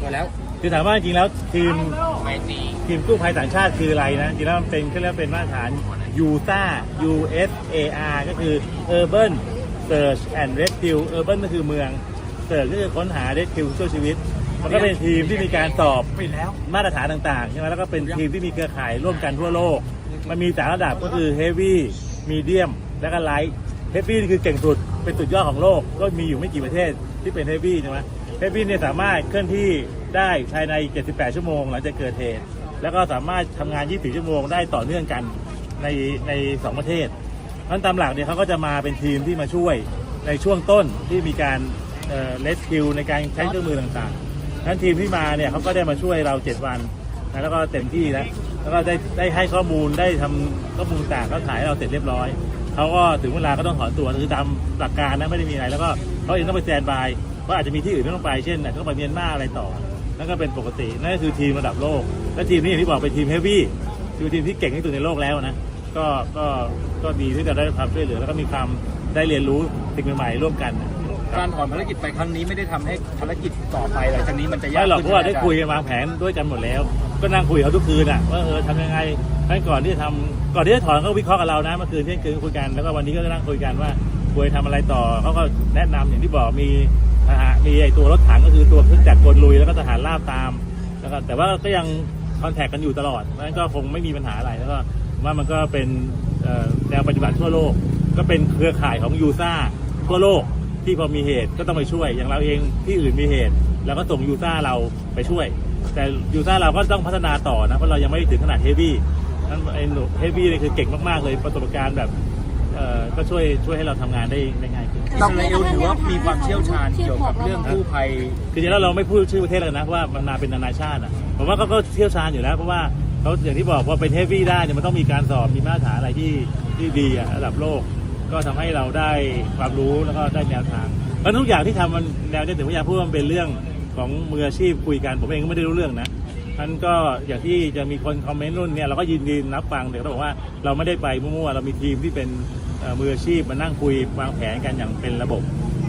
หมดแล้วคือถามว่าจริงๆแล้วทีมไม่ตีทีมกู้ภัยต่างชาติคืออะไรนะจริงๆแล้วมันเป็นเขาเรียกว่าเป็นมาตรฐาน USA USAR ก็คือ Urban Search and Rescue Urban ก็คือเมือง Search ก็คือค้นหา Rescue ช่วยชีวิต มันก็เป็นทีมที่มีการสอบไปแล้วมาตรฐานต่างๆใช่ไหมแล้วก็เป็นทีมที่มีเครือข่ายร่วมกันทั่วโลก มันมีสามระดับก็คือ Heavy Medium และก็ Light Heavy นี่คือเก่งสุดเป็นสุดยอดของโลกก็มีอยู่ไม่กี่ประเทศที่เป็น Heavy ใช่ไหม Heavy เนี่ยสามารถเคลื่อนที่ได้ภายใน 78 ชั่วโมงหลังจากเกิดเหตุ แล้วก็สามารถทำงาน 24 ชั่วโมงได้ต่อเนื่องกันในในสองประเทศนั้นตามหลักเนี่ยเขาก็จะมาเป็นทีมที่มาช่วยในช่วงต้นที่มีการเลสคิวในการใช้เครื่องมือต่างๆนั้นทีมที่มาเนี่ยเขาก็ได้มาช่วยเรา 7 วันนะแล้วก็เต็มที่แล้วแล้วก็ได้ได้ให้ข้อมูลได้ทำข้อมูลต่างเขาถ่ายเราเสร็จเรียบร้อยเขาก็ถึงเวลาก็ต้องถอนตัวคือตามหลักการนะไม่ได้มีอะไร แล้วก็เขาเองต้องไปแซนบาย เพราะอาจจะมีที่อื่นที่ต้องไปเช่นอาจจะต้องไปเมียนมาอะไรต่อ นั่นก็เป็นปกติ นั่นก็คือทีมระดับโลก และทีมนี้อย่างที่บอกเป็นทีมเฮฟวี่คือทีมที่เก่งที่สุดในโลกแล้วนะก็ก็ก็ดีที่จะได้ความช่วยเหลือแล้วก็มีความได้เรียนรู้สิ่งใหม่ๆร่วมกันนะการถอนภารกิจไปครั้งนี้ไม่ได้ทำให้ภารกิจต่อไปหลังจากนี้มันจะยากไม่หรอกเพขึ้นราะว่าได้ใช่หมคุยกันวางแผนด้วยกันหมดแล้ว ก็นั่งคุยกับเขาทุกคืนอะว่าเออทำยังไงให้ก่อนที่จะทำก่อนที่จะถอนก็วิเคราะห์กับเรานะเมื่อคืนเที่ยงคืนคุยกันแล้วก็วันนี้ก็นั่งคุยกันว่าควรทำอะไรต่อเขาก็แนะนำอย่างที่บอกมี ทหารมีไอตัวรถถังก็คือตัวเครื่องจักรกลลุยแล้วก็ทหารราบตามแล้วก็แต่ว่าก็ยังคอนแทคกันอยู่ตลอดเพราะฉะนั้นก็คงไม่มีปัญหาอะไรแล้วก็ผมว่ามันก็เป็นแนวปฏิบัติทั่วโลก ก็เป็นเครือข่ายของยูซ่าทั่วโลกที่พอมีเหตุก็ต้องไปช่วย อย่างเราเองที่อื่นมีเหตุเราก็ส่งยูซ่าเราไปช่วย แต่ยูซ่าเราก็ต้องพัฒนาต่อนะเพราะเรายังไม่ถึงขนาดเฮฟวี่นั้นไอ้เฮฟวี่นี่คือเก่งมากๆเลยประสบการณ์แบบ เอ่อก็ช่วยช่วยให้เราทำงานได้ได้ง่ายขึ้น อิสราเอลถือว่ามีความเชี่ยวชาญเกี่ยวกับเรื่องกู้ภัย คือจริงๆแล้วเราไม่พูดชื่อประเทศเลยนะเพราะว่ามันมาเป็นนานาชาติอะผมว่าเขาก็เชี่ยวชาญอยู่แล้วเพราะว่าเขาอย่างที่บอกพอเป็นเฮฟวี่ได้เนี่ยมันต้องมีการสอบมีมาตรฐานอะไรที่ที่ดีอะระดับโลก ก็ทำให้เราได้ความรู้แล้วก็ได้แนวทางแล้วทุกอย่างที่ทำมันแนวเนี้ถึงพยายามพูดว่ามันเป็นเรื่องของมืออาชีพคุยกันผมเองก็ไม่ได้รู้เรื่องนะ ท่านก็อย่างที่จะมีคนคอมเมนต์รุ่นเนี่ยเราก็ยินดีรับฟังแต่ก็บอกว่าเราไม่ได้ไปมั่วๆเรามีทีมที่เป็นมืออาชีพมานั่งคุยวางแผนกันอย่างเป็นระบบ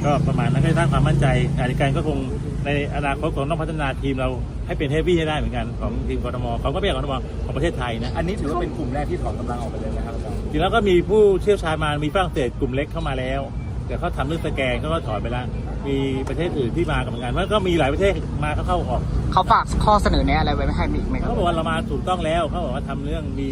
ก็ประมาณนั้นก็สร้างความมั่นใจขณะเดียวกันก็คงในอนาคตคงต้องพัฒนาทีมเราให้เป็นเฮฟวี่ให้ได้เหมือนกันของทีมกทมเขาก็ไม่ใช่กทมของประเทศไทยนะอันนี้ถือว่าเป็นกลุ่มแรกที่ถอนกำลังออกไปเลยนะครับอาจารย์จริงแล้วก็มีผู้เชี่ยวชาญมามีฝรั่งเศสกลุ่มเล็กเข้ามาแล้ว เดี๋ยวเขาทำเรื่องสแกนเขาก็ถอนไปแล้วมีประเทศอื่นที่มากับเหมือนกันมันก็มีหลายประเทศมาเข้าเข้าออกเขาฝากข้อเสนอแนะอะไรไว้ไม่ให้มีอีกไหมครับเขาบอกว่าเรามาถูกต้องแล้วเขาบอกว่าทำเรื่องมี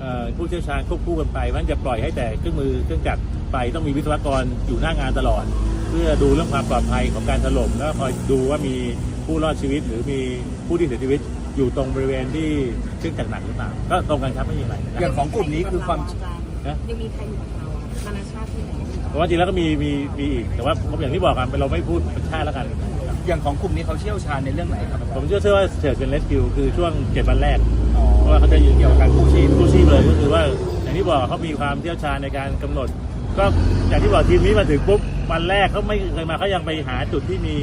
เอ่อผู้เชี่ยวชาญควบคู่กันไปมันจะปล่อยให้แต่เครื่องมือเครื่องจักรไปต้องมีวิศวกรอยู่หน้างานตลอด เพื่อดูเรื่องความปลอดภัยของการถล่มแล้วก็คอยดูว่ามีผู้รอดชีวิต หรือมีผู้ที่เสียชีวิตอยู่ตรงบริเวณที่เครื่องจักรหนักหรือเปล่าก็ตรงกันครับไม่มีอะไรนะคอรับย่างของกลุ่มนี้คือความนะยังมีใครอยู่กับเรา นานาชาติที่ไหนเพราะว่าจริงแล้วก็มีมีมีอีกแต่ว่าผมอย่างที่บอกกันเราไม่พูดเป็นชาติแล้วกัน อย่างของกลุ่มนี้เขาเชี่ยวชาญในเรื่องไหนครับอาจารย์ผมเชื่อเชื่อว่าเฉิดเป็นเลสคิวคือช่วงเจ็ดวันแรกอ๋อเพราะว่าเขาจะยืนเกี่ยวกับการกู้ชีพกู้ชีพเลยก็คือว่าอย่างที่บอกเขามีความเชี่ยวชาญในการกำหนด ก็อย่างที่บอกทีมนี้มาถึงปุ๊บวันแรกเขาไม่เคยมาเขายังไปหาจุดที่มี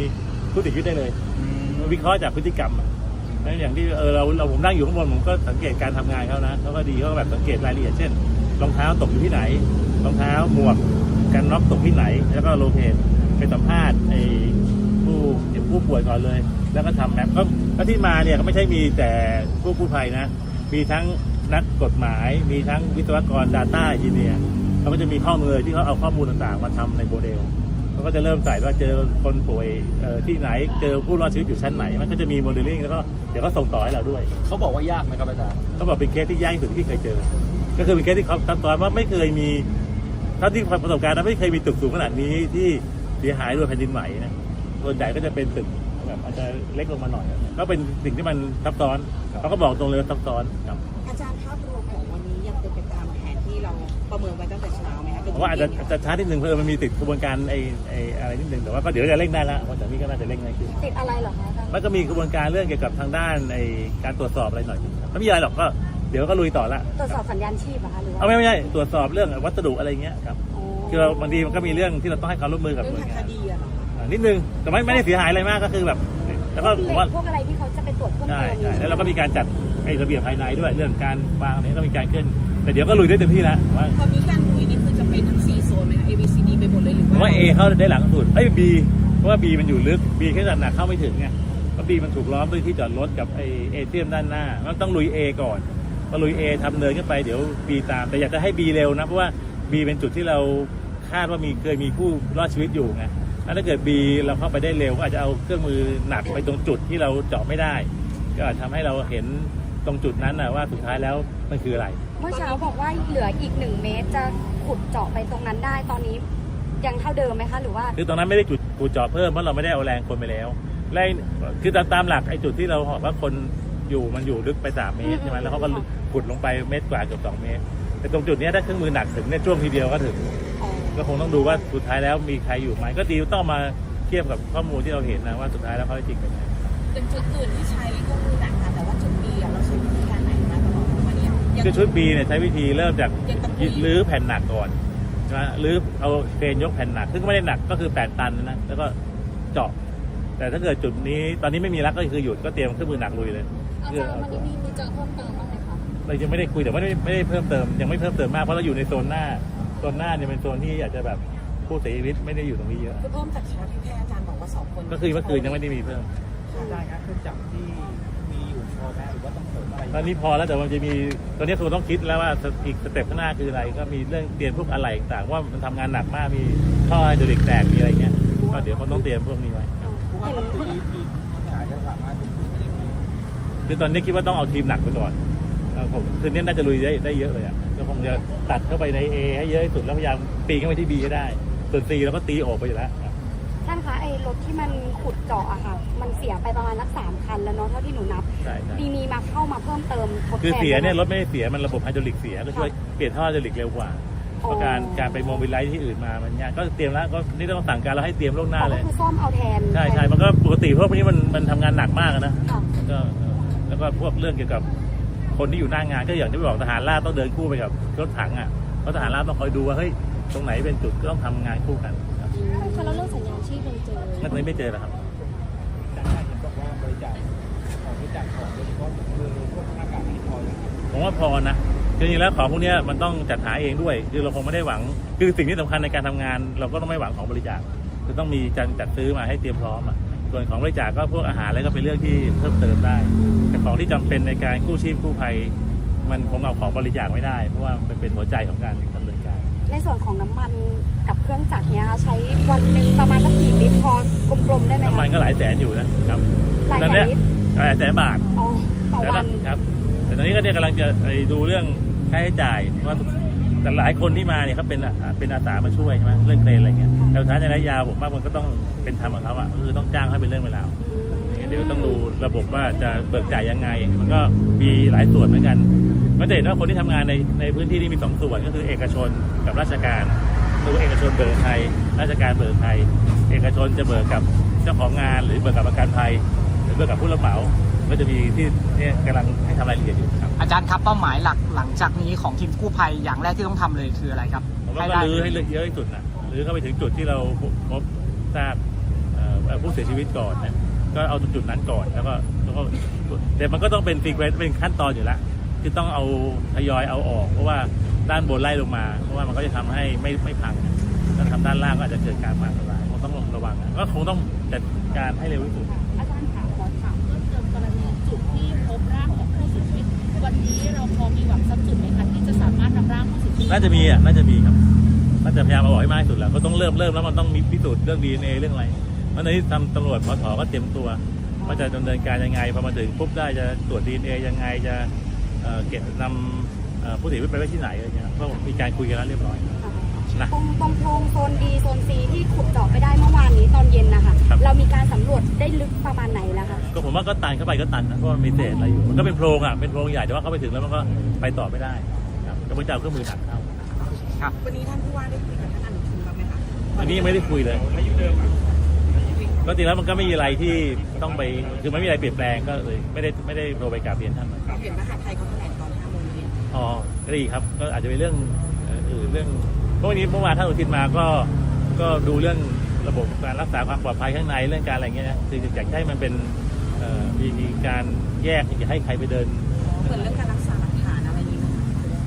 ผู้ติดชีวิตได้เลยอืมวิเคราะห์จากพฤติกรรมอะนั่นอย่างที่เออเราเราผมนั่งอยู่ข้างบนผมก็สังเกตการทำงานเขานะเขาก็ดีเขาก็แบบสังเกตรายละเอียดเช่น รองเท้าตกอยู่ที่ไหน รองเท้าหมวกกันน็อกตกที่ไหน แล้วก็โลเคทไปสัมภาษณ์ไอ้ผู้เจ็บผู้ป่วยก่อนเลย แล้วก็ทำแมปก็ก็ที่มาเนี่ยก็ไม่ใช่มีแต่ผู้ผู้ภัยนะ มีทั้งนักกฎหมาย มีทั้งวิศวกร Data Engineer เขาก็จะมีข้อมูลเลยที่เขาเอาข้อมูลต่างๆ มาทำในโมเดลเขาก็จะเริ่มใส่ว่าเจอคนป่วยเอ่อที่ไหน เจอผู้รอดชีวิตอยู่ชั้นไหน มันก็จะมีโมเดลลิ่งแล้วก็เดี๋ยวก็ส่งต่อให้เราด้วย เขาบอกว่ายากไหมครับอาจารย์เขาบอกเป็นเคสที่ยากที่สุดที่เคยเจอ ก็คือเป็นเคสที่เขาซับซ้อนว่าไม่เคยมีเท่าที่ประสบการณ์นะไม่เคยมีตึกสูงขนาดนี้ที่เสียหายโดยแผ่นดินไหวนะส่วนใหญ่ก็จะเป็นตึกแบบอาจจะเล็กลงมาหน่อย ก็เป็นสิ่งที่มันซับซ้อนเขาก็บอกตรงเลยว่าซับซ้อนครับอาจารย์ภาพรวมของวันนี้ยังเป็นไปตามแผนที่เราประเมินไว้ตั้งแต่เช้าไหมคะเพราะว่าอาจจะจะช้านิดนึงเพราะเออมันมีติดกระบวนการไอ้ไอ้อะไรนิดนึงแต่ว่าก็เดี๋ยวจะเร่งได้แล้ววันจากนี้ก็น่าจะเร่งได้ขึ้นติดอะไรเหรอคะอาจารย์มันก็มีกระบวนการเรื่องเกี่ยวกับทางด้านไอ้การตรวจสอบอะไรหน่อย ไม่มีอะไรหรอกก็ เดี๋ยวก็ลุยต่อละตรวจสอบสัญญาณชีพเหรอคะหรือว่าเอาไม่ไม่ใช่ตรวจสอบเรื่องวัสดุอะไรเงี้ยครับอ๋อคือเราบางทีมันก็มีเรื่องที่เราต้องให้ความร่วมมือกับเรื่หองน่วยานทางคดีอะเหรออ่านิดนึงแต่ไม่ไม่ได้เสียหายอะไรมากก็คือแบบแล้วก็ผมว่าพวกอะไรที่เขาจะไปตรวจเพิ่มใช่เติมใช่แล้วเราก็มีการจัดไอ้ระเบียบภายในด้วย เรื่องการวางอะไรก็มีการเคลื่อนแต่เดี๋ยวก็ลุยได้เต็มที่แล้วว่า พอมีการคุยนี่คือจะเป็นทั้งสี่โซนไหมคะ A B C D ไปหมดเลยหรือผมว่า ว่า A เข้าได้หลังสุดเอ้ย B เพราะว่า B มันอยู่ลึก B แค่ระดับหนักเข้าไม่ถึงไงก็แล้วบีมันถูกล้อมด้วยที่จอดรถกับไอเอเทียมด้านหน้ามันต้องลุย A ก่อน พอลุย A ทำเนินขึ้นไปเดี๋ยว B ตาม แต่อยากจะให้ B เร็วนะ เพราะว่า B เป็นจุดที่เราคาดว่ามีเคยมีผู้รอดชีวิตอยู่ไงแล้วถ้าเกิด B เราเข้าไปได้เร็วก็อาจจะเอาเครื่องมือหนักไปตรงจุดที่เราเจาะไม่ได้ ก็อาจทำให้เราเห็นตรงจุดนั้นนะว่าสุดท้ายแล้วมันคืออะไร เมื่อเช้าบอกว่าเหลืออีกหนึ่งเมตรจะขุดเจาะไปตรงนั้นได้ตอนนี้ยังเท่าเดิมไหมคะหรือว่า คือตรงนั้นไม่ได้จุดขุดเจาะเพิ่มเพราะเราไม่ได้เอาแรงคนไปแล้วและคือตามตามหลักไอ้จุดที่เราบอกว่าคน อยู่มันอยู่ลึกไปสามเมตรใช่ไหมแล้วเขาก็ขุดลงไปเมตรกว่าเกือบสองเมตร แต่ตรงจุดเนี้ยถ้าเครื่องมือหนักถึงเนี่ยช่วงทีเดียวก็ถึง ก็คงต้องดูว่าสุดท้ายแล้วมีใครอยู่ไหมก็ดีต้องมาเทียบกับข้อมูลที่เราเห็นนะว่าสุดท้ายแล้วเขาได้จริงเป็นไงเป็นจุดอื่นที่ใช้เครื่องมือหนักค่ะแต่ว่าจุดบีอะเราใช้วิธีการไหนมาตลอดวันนี้ยังคือชุด B เนี่ยใช้วิธีเริ่มจากยังต้องคุยรื้อแผ่นหนักก่อนใช่ไหมรื้อเอาเครนยกแผ่นหนักซึ่งก็ไม่ได้หนักก็คือ 8 ตันนะแล้วก็เจาะ แต่ถ้าเกิดจุดนี้ตอนนี้ไม่มีแล้วก็คือหยุดก็เตรียมเครื่องมือหนักลุยเลย อาจารย์วันนี้มีมีเจอเพิ่มเติมบ้างไหมคะเรายังไม่ได้คุยแต่ไม่ได้ไม่ได้เพิ่มเติมยังไม่เพิ่มเติมมากเพราะเราอยู่ในโซนหน้าโซนหน้าเนี่ยเป็นโซนที่อาจจะแบบผู้เสียชีวิตไม่ได้อยู่ตรงนี้เยอะ คือเพิ่มจากเช้าที่แพทย์อาจารย์บอกว่าสองคนก็คือเมื่อคืนยังไม่ได้มีเพิ่มอาจารย์ครับเครื่องจักรที่มีอยู่พอไหมหรือว่าต้องเสริมอะไรตอนนี้พอแล้วแต่มันจะมีตอนนี้คงต้องคิดแล้วว่าอีกสเต็ปข้างหน้าคืออะไร ก็มีเรื่องเตรียมพวกอะไรต่างๆว่ามันทำงานหนักมากมีท่อไฮดรอลิกแตกมีอะไรเงี้ยก็เดี๋ยวคงต้องเตรียมพวกนี้ไว้ คือตอนนี้คิดว่าต้องเอาทีมหนักไปก่อนแล้วผมคืนนี้น่าจะลุยได้ได้เยอะเลยอะก็คงจะตัดเข้าไปใน A ให้เยอะที่สุดแล้วพยายามปีนเข้าไปที่ B ให้ได้ ส่วน C เราก็ตีออกไปอยู่แล้วครับท่านคะไอ้รถที่มันขุดเจาะอะค่ะ มันเสียไปประมาณสักสามคันแล้วเนาะเท่าที่หนูนับใช่ใช่ดีมีมาเข้ามาเพิ่มเติมทดแทนคือเสียเนี่ยไหมรถไม่ได้เสียมันระบบไฮดรอลิกเสียก็ช่วยเปลี่ยนท่อไฮดรอลิกเร็วกว่าเพราะการการไปโมบิลไลท์ที่อื่นมามันยากก็เตรียมแล้วก็นี่ต้องสั่งการแล้วให้เตรียมล่วงหน้าอ๋อเลก็ยคือซ่อมเอาแทนใช่ใช่มันก็ปกติเพราะพวกนี้มันมันทำงานหนักมากอะนะค่ะก็ แล้วก็พวกเรื่องเกี่ยวกับคนที่อยู่หน้างานก็อย่างที่บอกทหารราบต้องเดินคู่ไปกับรถถังอะเพราะทหารราบต้องคอยดูว่าเฮ้ยตรงไหนเป็นจุดก็ต้องทำงานคู่กันครับค่ะแล้วเรื่องสัญญาณชีพยังเจองั้นตรงนี้ไม่เจอแล้วครับอาจารย์เห็นบอกว่าบริจาคของบริจาคของโดยเฉพาะคือพวกหน้ากากอนามัยผมว่าพอนะคือจริงๆแล้วของพวกเนี้ยมันต้องจัดหาเองด้วย คือเราคงไม่ได้หวัง คือสิ่งที่สำคัญในการทำงาน เราก็ต้องไม่หวังของบริจาคคือต้องมีการจัดซื้อมาให้เตรียมพร้อมอะ ส่วนของบริจาคก็พวกอาหารอะไรก็เป็นเรื่องที่เพิ่มเติมได้ แต่ของที่จำเป็นในการกู้ชีพกู้ภัย มันคงเอาของบริจาคไม่ได้ เพราะว่ามันเป็นหัวใจของการดำเนินการ ในส่วนของน้ำมันกับเครื่องจักรเนี้ยค่ะใช้วันหนึ่งประมาณสักกี่ลิตรพอกลมๆได้ไหมน้ำคะมันก็หลายแสนอยู่นะครับหลายตอนแสเนี้นยลิตรหลายแสนบาทอ๋อต่อแต่วัว่านครับแต่ตอนนี้ก็เนี่ยกำลังจะไปดูเรื่องค่าใช้จ่ายว่า แต่หลายคนที่มาเนี่ยเขาเป็นอะเป็นอาสามาช่วยใช่ไหมเรื่องเครนอะไรเงี้ยแต่สุดท้ายในระยะยาวผมว่ามันก็ต้องเป็นธรรมของเขาอะก็คือต้องจ้างให้เป็นเรื่องเวลาวเดี๋ยวต้องดูระบบว่าจะเบิกจ่ายยังไง มันก็มีหลายส่วนเหมือนกันก็จะเห็นว่าคนที่ทำงานในในพื้นที่นี่มีสองส่วนก็คือเอกชนกับราชการคือเอกชนเบิกไทยราชการเบิกไทย เอกชนจะเบิกกับเจ้าของงานหรือเบิกกับประกันภัยหรือเบิกกับผู้รับเหมา ก็จะมีที่เนี่ยกำลังให้ทำรายละเอียดอยู่ครับอาจารย์ครับเป้าหมายหลักหลังจากนี้ของทีมกู้ภัยอย่างแรกที่ต้องทำเลยคืออะไรครับผมว่าก็ลื้อให้เยอะที่สุดนะลื้อเข้าไปถึงจุดที่เราพบทราบเอ่อผู้เสียชีวิตก่อนนะก็เอาจุดนั้นก่อนแล้วก็แล้วก็แต่มันก็ต้องเป็นฟีเควสเป็นขั้นตอนอยู่แล้วคือต้องเอาทยอยเอาออก เพราะว่าด้านบนไล่ลงมา เพราะว่ามันก็จะทำให้ไม่ไม่พังถ้าทำด้านล่างก็อาจจะเกิดการพังทลายคงต้องระวังนะก็คงต้องจัดการให้เร็วที่สุด น่าจะมีอะน่าจะมีครับน่าจะพยายามเอาออกให้มากที่สุดแล้วก็ต้องเริ่มเริ่มแล้วมันต้องมีพิสูจน์เรื่องดีเอเรื่องอะไรเพราะในที่ทำตำรวจพอถอก็เตรียมตัวว่าจะดำเนินการยังไงพอมาถึงปุ๊บได้จะตรวจดีเอยังไงจะเอ่อเก็บนำเอ่อผู้เสียชีวิตไปไว้ที่ไหนอะไรเงี้ยก็มีการคุยกันแล้วเรียบร้อยนะตรงตรงโพรงโซน B โซน C ที่ขุดเจาะไปได้เมื่อวานนี้ตอนเย็นนะคะครับเรามีการสำรวจได้ลึกประมาณไหนแล้วคะก็ผมว่าก็ตันเข้าไปก็ตันนะเพราะมันมีเศษอะไรอยู่มันก็เป็นโพรงอะเป็นโพรงใหญ่แต่ว่าเข้าไปถึงแล้วมันก็ไปต่อไม่ได้ครับก็ไม่จะเอาเครื่องมือหนักเข้า วันนี้ท่านผู้ว่าได้คุยกับท่านอนุทินบ้างไหมคะอันนี้ยังไม่ได้คุยเลยก็จริงแล้วมันก็ไม่มีอะไรที่ต้องไปคือไม่มีอะไรเปลี่ยนแปลงก็เลยไม่ได้ไม่ได้โทรไปกราบเรียนท่านเห็นมหาไทยเขาแถลงตอน5โมงเย็นอ๋อก็ดีครับ ก็อาจจะเป็นเรื่องเอ่ออื่นเรื่องเพราะวันนี้เมื่อวานท่านอุทินมาก็ก็ดูเรื่องระบบการรักษาความปลอดภัยข้างในเรื่องการอะไรเงี้ยนะคืออยากให้มันเป็นเอ่อมีมีการแยกอย่าให้ใครไปเดินเหมือนเรื่องการ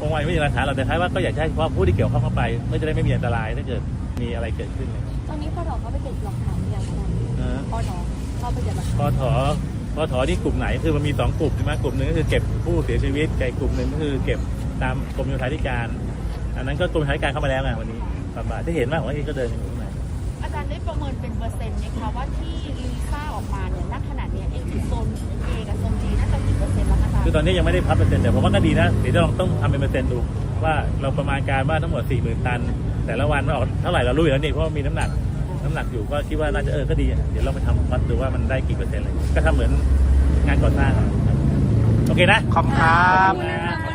งไว้ไม่มีหลักฐานเราแต่ท้ายว่าก็อยากจะให้เฉพาะผู้ที่เกี่ยวข้องเข้าไปเพื่อจะได้ไม่มีอันตรายถ้าเกิดมีอะไรเกิดขึ้นเลยตอนนี้พอดอเขาไปเก็บหลักฐานอย่างไรนะพอดอเข้าปฏิบัติพอถอพอถอนี่กลุ่มไหนคือมันมีสองกลุ่มใช่ไหมกลุ่มหนึ่งก็คือเก็บผู้เสียชีวิตกับอีกกลุ่มหนึ่งก็คือเก็บตามกรมโยธาธิการ อันนั้นก็กรมโยธาธิการเข้ามาแล้วไงวันนี้บาบาที่เห็นว่าของเองก็เดินอยู่ข้างในอาจารย์ได้ประเมินเป็นเปอร์เซ็นต์ไหมคะว่าที่ลีซ่าออกมาเนี่ยณขณะเนี้ยเองคือโซน A กับโซน G น่าจะกี่เปอร์เซ็นต์แล้วคะอาจารย์ คือตอนนี้ยังไม่ได้พับเปอร์เซ็นต์แต่ผมว่าก็ดีนะเดี๋ยวจะลองต้องทำเป็นเปอร์เซ็นต์ดู ว่าเราประมาณการว่าทั้งหมด4 0,000ตัน แต่ละวันมันออกเท่าไหร่เรารู้อยู่แล้วนี่เพราะว่ามีน้ำหนักน้ำหนักอยู่ก็คิดว่าน่าจะเออก็ดีอะเดี๋ยวเราไปทำวัดดูว่ามันได้กี่เปอร์เซ็นต์เลยก็ทำเหมือนงานก่อสร้างอะโอเคนะ ขอบคุณครับ ขอบคุณนะ